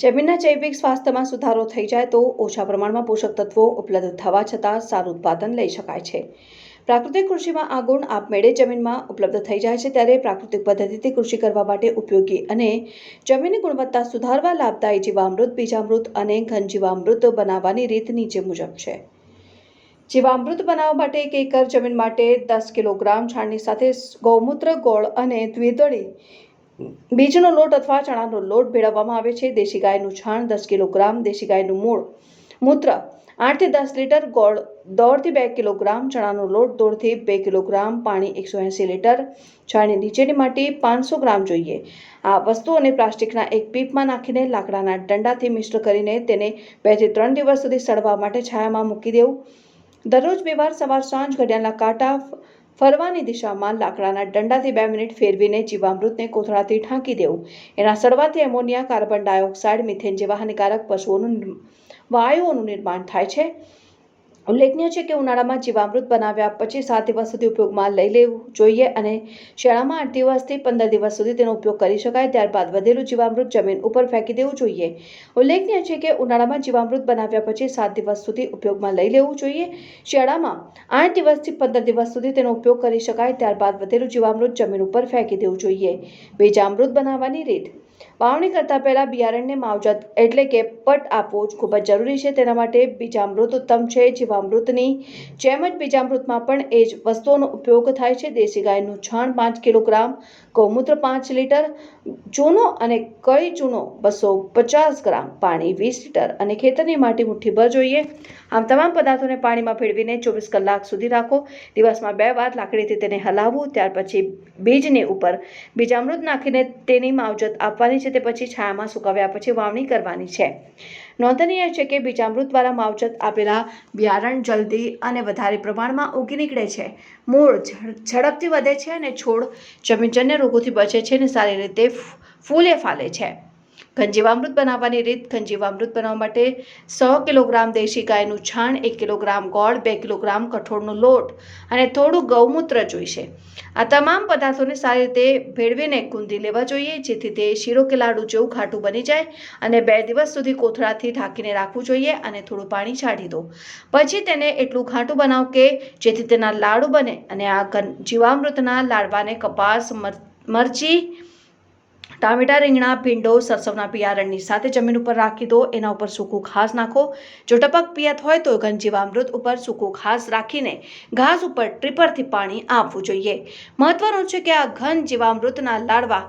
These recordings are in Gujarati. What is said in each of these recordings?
જમીનના જૈવિક સ્વાસ્થ્યમાં સુધારો થઈ જાય તો ઓછા પ્રમાણમાં પોષક તત્વો ઉપલબ્ધ થવા છતાં સારું ઉત્પાદન લઈ શકાય છે. પ્રાકૃતિક કૃષિમાં આ ગુણ આપમેળે જમીનમાં ઉપલબ્ધ થઈ જાય છે ત્યારે પ્રાકૃતિક પદ્ધતિથી કૃષિ કરવા માટે ઉપયોગી અને જમીનની ગુણવત્તા સુધારવા લાભદાયી જીવામૃત, બીજામૃત અને ઘન જીવામૃત બનાવવાની રીત નીચે મુજબ છે. જીવામૃત બનાવવા માટે એક એકર જમીન માટે દસ કિલોગ્રામ છાણની સાથે ગૌમૂત્ર, ગોળ અને દ્વિદળી બીજનો લોટ અથવા ચણાનો લોટ ભેળવવામાં આવે છે. દેશી ગાયનું છાણ, દસ કિલોગ્રામ દેશી ગાયનું મૂળ. મૂત્ર, આઠથી દસ લીટર, ગોળ દોઢથી બે કિલોગ્રામ, ચણાનો લોટ દોઢથી બે કિલોગ્રામ, પાણી એકસો એંસી લીટર, છાણની નીચેની માટી પાંચસો ગ્રામ જોઈએ. આ વસ્તુઓને પ્લાસ્ટિકના એક પીપમાં નાખીને લાકડાના દંડાથી મિશ્ર કરીને તેને બેથી ત્રણ દિવસ સુધી સડવા માટે છાયામાં મૂકી દેવું. દરરોજ બે વાર સવાર સાંજ, ઘડિયાળના કાંટા ફરવાની દિશામાં લાકડાના દંડાથી બે મિનિટ ફેરવીને જીવામૃતને કોથળાથી ઢાંકી દેવું. એના સડવાથી એમોનિયા કાર્બન ડાયોક્સાઇડ, મિથેન જેવા હાનિકારક પશુઓનું વાયુઓનું નિર્માણ થાય છે. ઉલ્લેખનીય છે કે ઉનાળામાં જીવામૃત બનાવ્યા પછી સાત દિવસ સુધી ઉપયોગમાં લઈ લેવું જોઈએ અને શિયાળામાં આઠ દિવસથી પંદર દિવસ સુધી તેનો ઉપયોગ કરી શકાય. ત્યારબાદ વધેલું જીવામૃત જમીન ઉપર ફેંકી દેવું જોઈએ. ઉલ્લેખનીય છે કે ઉનાળામાં જીવામૃત બનાવ્યા પછી સાત દિવસ સુધી ઉપયોગમાં લઈ લેવું જોઈએ. શિયાળામાં આઠ દિવસથી પંદર દિવસ સુધી તેનો ઉપયોગ કરી શકાય. ત્યારબાદ વધેલું જીવામૃત જમીન ઉપર ફેંકી દેવું જોઈએ. બીજામૃત બનાવવાની રીત. વાવણી કરતા પહેલા બિયારણને માવજત એટલે કે પટ આપવો જ ખૂબ જ જરૂરી છે. તેના માટે બીજામૃત ઉત્તમ છે. જીવામૃતની જેમ જ બીજામૃતમાં પણ એ જ વસ્તુઓનો ઉપયોગ થાય છે. દેશી ગાયનું છાણ પાંચ કિલોગ્રામ, ગૌમૂત્ર પાંચ લીટર, ચૂનો અને કળી ચૂનો બસો પચાસ ગ્રામ, પાણી વીસ લીટર અને ખેતરની માટી મુઠ્ઠીભર જોઈએ. આમ તમામ પદાર્થોને પાણીમાં ભેળવીને ચોવીસ કલાક સુધી રાખો. દિવસમાં બે વાર લાકડીથી તેને હલાવવું ત્યાર પછી બીજને ઉપર બીજામૃત નાખીને તેની માવજત આપવાની છે. તે પછી છાયામાં સુકાવ્યા પછી વાવણી કરવાની છે. નોંધનીય છે કે બીજામૃત દ્વારા માવજત આપેલા બિયારણ જલ્દી અને વધારે પ્રમાણમાં ઉગી નીકળે છે. મૂળ ઝડપથી વધે છે અને છોડ જમીનજન્ય રોગોથી બચે છે અને સારી રીતે ફૂલે ફાલે છે. ઘનજીવામૃત બનાવવાની રીત, ખંજીવામૃત બનાવવા માટે સો કિલોગ્રામ દેશી ગાયનું છાણ, એક કિલોગ્રામ ગોળ, બે કિલોગ્રામ કઠોળનો લોટ અને થોડું ગૌમૂત્ર જોઈશે. આ તમામ પદાર્થોને સારી રીતે ભેળવીને કુંદી લેવા જોઈએ, જેથી તે શીરો કે લાડુ જેવું ખાટું બની જાય અને બે દિવસ સુધી કોથળાથી ઢાંકીને રાખવું જોઈએ અને થોડું પાણી છાંટી દો. પછી તેને એટલું ઘાટું બનાવો કે જેથી તેના લાડુ બને અને આ જીવામૃતના લાડવાને કપાસ, મર- મરચી ટામેટા, રીંગણા, ભીંડો, સરસવના પિયારણની સાથે જમીન ઉપર રાખી દો. એના ઉપર સૂકું ઘાસ નાખો. જો ટપક પિયત હોય તો ઘનજીવામૃત ઉપર સૂકું ઘાસ રાખીને ઘાસ ઉપર ટ્રીપરથી પાણી આપવું જોઈએ. મહત્વનું છે કે આ ઘન જીવામૃતના લાડવા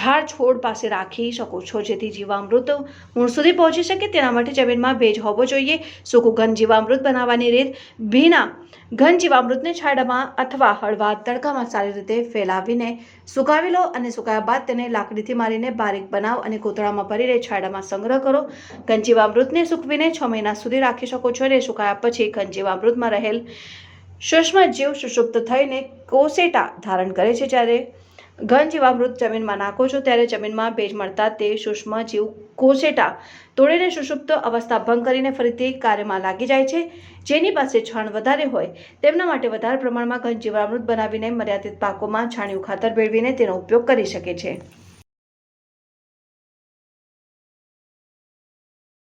ઝાડ છોડ પાસે રાખી શકો છો, જેથી જીવામૃત મૂળ સુધી પહોંચી શકે. તેના માટે જમીનમાં ભેજ હોવો જોઈએ. સૂકું ઘન જીવામૃત બનાવવાની રીત ભીના ઘન જીવામૃતને છાંયડામાં અથવા હળવા તડકામાં સારી રીતે ફેલાવીને સુકાવી લો અને સુકાયા બાદ તેને લાકડીથી મારીને બારીક બનાવ અને કોતળામાં ભરીને છાંયડામાં સંગ્રહ કરો. ગંજીવામૃતને સૂકવીને છ મહિના સુધી રાખી શકો છો અને સુકાયા પછી ગંજીવામૃતમાં રહેલ સૂક્ષ્મ જીવ સુષુપ્ત થઈને કોસેટા ધારણ કરે છે. જ્યારે ઘન જીવામૃત જમીનમાં નાખો છો ત્યારે જમીનમાં ભેજ મળતા તે સૂક્ષ્મ જીવ કોસેટા તોડીને સુષુપ્ત અવસ્થા ભંગ કરીને ફરીથી કાર્યમાં લાગી જાય છે. જેની પાસે છાણ વધારે હોય તેમના માટે વધારે પ્રમાણમાં ઘન જીવામૃત બનાવીને મર્યાદિત પાકોમાં છાણિયું ખાતર ભેળવીને તેનો ઉપયોગ કરી શકે છે.